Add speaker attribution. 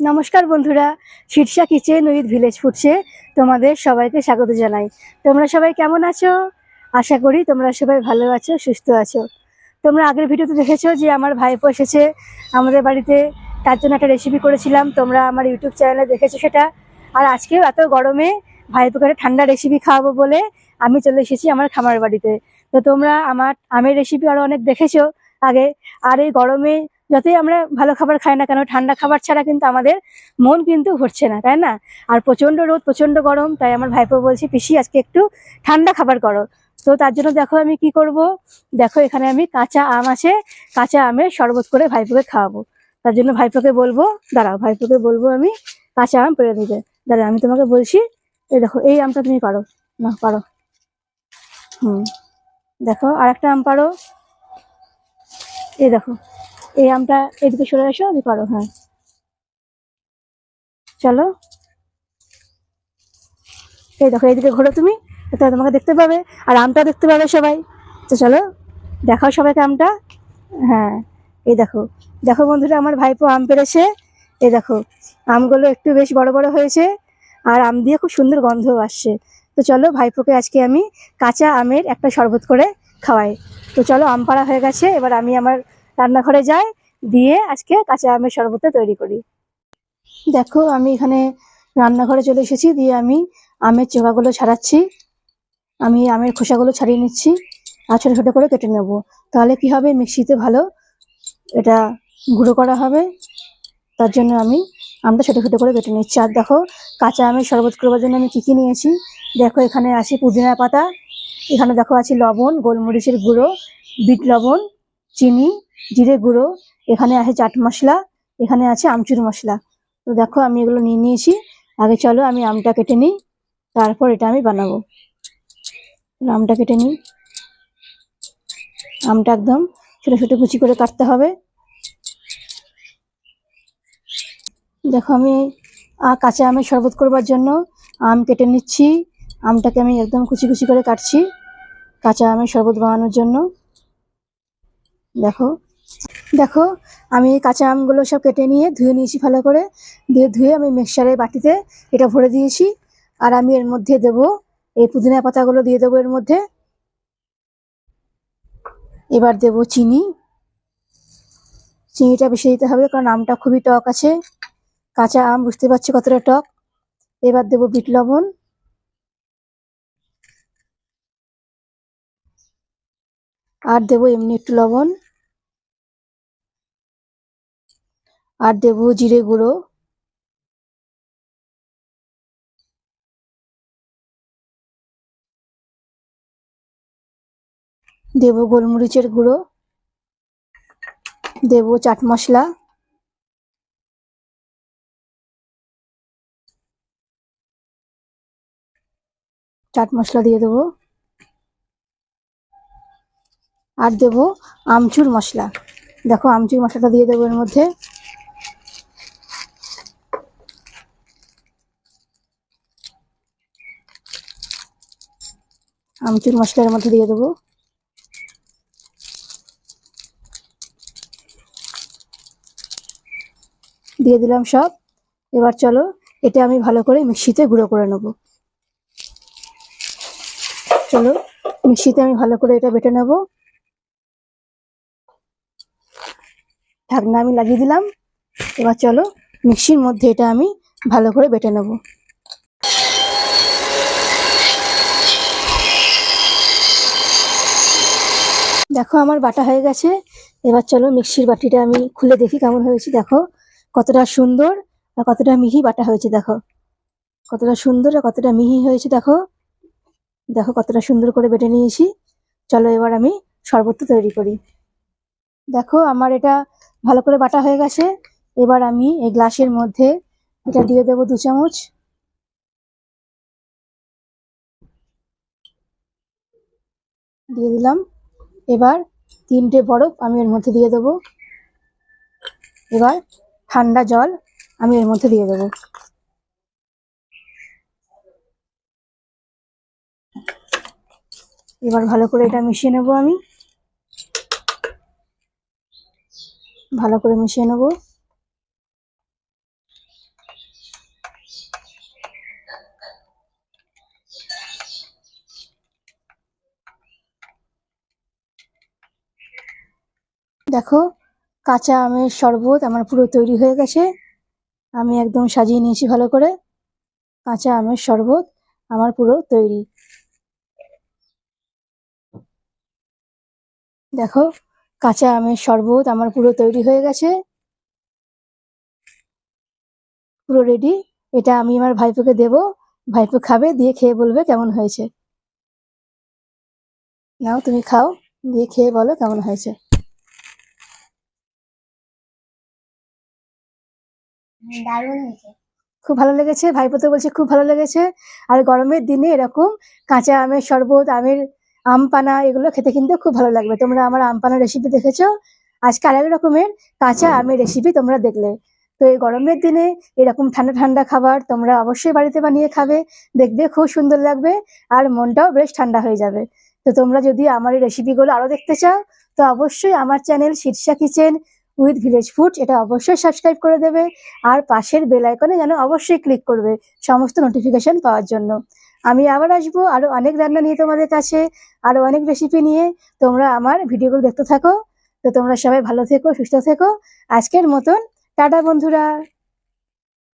Speaker 1: নমস্কার বন্ধুরা, Shirsha kitchen with village ফুডসে তোমাদের সবাইকে স্বাগত জানাই। তোমরা সবাই কেমন আছো? আশা করি তোমরা সবাই ভালো আছো, সুস্থ আছো। তোমরা আগের ভিডিওতে দেখেছ যে আমার ভাইপো এসেছে আমাদের বাড়িতে, তার জন্য একটা রেসিপি করেছিলাম, তোমরা আমার ইউটিউব চ্যানেলে দেখেছ সেটা। আর আজকেও এত গরমে ভাইপোকে ঠান্ডা রেসিপি খাওয়াবো বলে আমি চলে এসেছি আমার খামার বাড়িতে। তো তোমরা আমার আমের রেসিপি আরও অনেক দেখেছ আগে। আর এই গরমে যতই আমরা ভালো খাবার খাই না কেন, ঠান্ডা খাবার ছাড়া কিন্তু আমাদের মন কিন্তু ভরছে না, তাই না? আর প্রচণ্ড রোদ প্রচণ্ড গরম, তাই আমার ভাইপো বলছি, পিসি, আজকে একটু ঠান্ডা খাবার করো। তো তার জন্য দেখো আমি কি করব? দেখো এখানে আমি কাঁচা আম আছে, কাঁচা আমের শরবত করে ভাইপোকে খাওয়াবো। তার জন্য ভাইপোকে বলব, দাঁড়াও, ভাইপোকে বলব আমি কাঁচা আম পেরে দিতে। দাঁড়া আমি তোমাকে বলছি, এই দেখো, এই আমটা তুমি পারো। না পারো। হুম, দেখো আর একটা আম পারো। এই দেখো এই আমটা এদিকে সরে এসো আমি পারো হ্যাঁ। চলো। এই দেখো এইদিকে ঘোরো তুমি তাহলে তোমাকে দেখতে পাবে, আর আমটা দেখতে পাবে সবাই। তো চলো, দেখাও সবাইকে আমটা। হ্যাঁ এই দেখো। দেখো বন্ধুরা, আমার ভাইপো আম পেরেছে। এই দেখো, আমগুলো একটু বেশ বড় বড় হয়েছে, আর আম দিয়ে খুব সুন্দর গন্ধও আসছে। তো চলো, ভাইপোকে আজকে আমি কাঁচা আমের একটা শরবত করে খাওয়াই। তো চলো, আম পাড়া হয়ে গেছে, এবার আমি আমার রান্নাঘরে যাই। দিয়ে আজকে কাঁচা আমের শরবতটা তৈরি করি। দেখো, আমি এখানে রান্নাঘরে চলে এসেছি, দিয়ে আমি আমের চোখাগুলো ছাড়াচ্ছি। আমি আমের খোসাগুলো ছাড়িয়ে নিচ্ছি আর ছোটো ছোটো করে কেটে নেব। তাহলে কি হবে? মিক্সিতে ভালো এটা গুঁড়ো করা হবে। তার জন্য আমি আমটা ছোটো ছোটো করে কেটে নিচ্ছি। আর দেখো, কাঁচা আমের শরবত করবার জন্য আমি কী কী নিয়েছি? দেখো, এখানে আছে পুদিনা পাতা, এখানে দেখো আছে লবণ, গোলমরিচের গুঁড়ো, বিট লবণ, চিনি, জিরে গুঁড়ো এখানে আছে চাট মশলা, এখানে আছে আমচুর মশলা। তো দেখো আমি এগুলো নিয়ে নিয়েছি। আগে চলো আমি আমটা কেটে নিই, তারপর এটা আমি বানাবো। আমটা কেটে নিই। আমটা একদম ছোটো ছোটো কুচি করে কাটতে হবে। দেখো আমি কাঁচা আমের শরবত করবার জন্য আম কেটে নিচ্ছি। আমটাকে আমি একদম কুচি কুচি করে কাটছি, কাঁচা আমের শরবত বানানোর জন্য। দেখো দেখো, আমি কাঁচা আমগুলো সব কেটে নিয়ে ধুয়ে নিয়েছি ভালো করে। দিয়ে ধুয়ে আমি মিক্সারের বাটিতে এটা ভরে দিয়েছি। আর আমি এর মধ্যে দেব এই পুদিনা পাতাগুলো দিয়ে দেবো এর মধ্যে। এবার দেব চিনি। চিনিটা বেশি দিতে হবে কারণ আমটা খুবই টক আছে। কাঁচা আম বুঝতে পারছি কতটা টক। এবার দেব বিট লবণ। আর দেব এমনি একটু লবণ। আর দেব জিরে গুঁড়ো। দেব গোলমরিচের গুঁড়ো। দেব চাট মশলা। চাট মশলা দিয়ে দেবো। আর দেব আমচুর মশলা। দেখো আমচুর মশলাটা দিয়ে দেবো এর মধ্যে। আমচুর মশলার মধ্যে দিয়ে দেবো। দিয়ে দিলাম সব। এবার চলো, এটা আমি ভালো করে মিক্সিতে গুঁড়ো করে নেব। চলো, মিক্সিতে আমি ভালো করে এটা বেটে নেব। ঢাকনা আমি লাগিয়ে দিলাম। এবার চলো, মিক্সির মধ্যে এটা আমি ভালো করে বেটে নেব। দেখো আমার বাটা হয়ে গেছে। এবার চলো মিক্সির বাটিটা আমি খুলে দেখি কেমন হয়েছে। দেখো কতটা সুন্দর আর কতটা মিহি বাটা হয়েছে, দেখো। কতটা সুন্দর আর কতটা মিহি হয়েছে, দেখো। দেখো কতটা সুন্দর করে বেটে নিয়েছি। চলো এবার আমি শরবতটা তৈরি করি। দেখো আমার এটা ভালো করে বাটা হয়ে গেছে। এবার আমি এই গ্লাসের মধ্যে এটা দিয়ে দেবো দু চামচ। দিয়ে দিলাম। এবার তিনটে বরফ আমি এর মধ্যে দিয়ে দেবো। এবার ঠান্ডা জল আমি এর মধ্যে দিয়ে দেবো। এবার ভালো করে এটা মিশিয়ে নেব আমি। ভালো করে মিশিয়ে নেব। দেখো, কাঁচা আমের শরবত আমার পুরো তৈরি হয়ে গেছে। আমি একদম সাজিয়ে নিয়েছি ভালো করে। কাঁচা আমের শরবত আমার পুরো তৈরি। দেখো, কাঁচা আমের শরবত আমার পুরো তৈরি হয়ে গেছে। পুরো রেডি এটা আমি আমার ভাইপোকে দেব। ভাইপো খাবে, দিয়ে খেয়ে বলবে কেমন হয়েছে। নাও, তুমি খাও, দিয়ে খেয়ে বলো কেমন হয়েছে।
Speaker 2: দারুণ হয়েছে।
Speaker 1: খুব ভালো লেগেছে ভাইপো তো বলছে খুব ভালো লেগেছে। আর গরমের দিনে এরকম কাঁচা আমের শরবত আমের আম পানা এগুলো খেতে কিন্তু খুব ভালো লাগবে। তোমরা আমার আম পানা রেসিপি দেখেছ? আজকে আরেক রকমের কাঁচা আমের রেসিপি তোমরা দেখলে। তো এই গরমের দিনে এরকম ঠান্ডা ঠান্ডা খাবার তোমরা অবশ্যই বাড়িতে বানিয়ে খাবে দেখবে খুব সুন্দর লাগবে আর মনটাও বেশ ঠান্ডা হয়ে যাবে। তো তোমরা যদি আমার এই রেসিপিগুলো আরও দেখতে চাও তো অবশ্যই আমার channel Shirsha kitchen with village food, এটা অবশ্যই সাবস্ক্রাইব করে দেবে। আর পাশের বেল আইকনে যেন অবশ্যই ক্লিক করবে সমস্ত নোটিফিকেশন পাওয়ার জন্য। আমি আবার আসব আরও অনেক রান্না নিয়ে তোমাদের কাছে, আরও অনেক রেসিপি নিয়ে। তোমরা আমার ভিডিওগুলো দেখতে থাকো। তো তোমরা সবাই ভালো থেকো, সুস্থ থেকো। আজকের মতন, টাটা বন্ধুরা।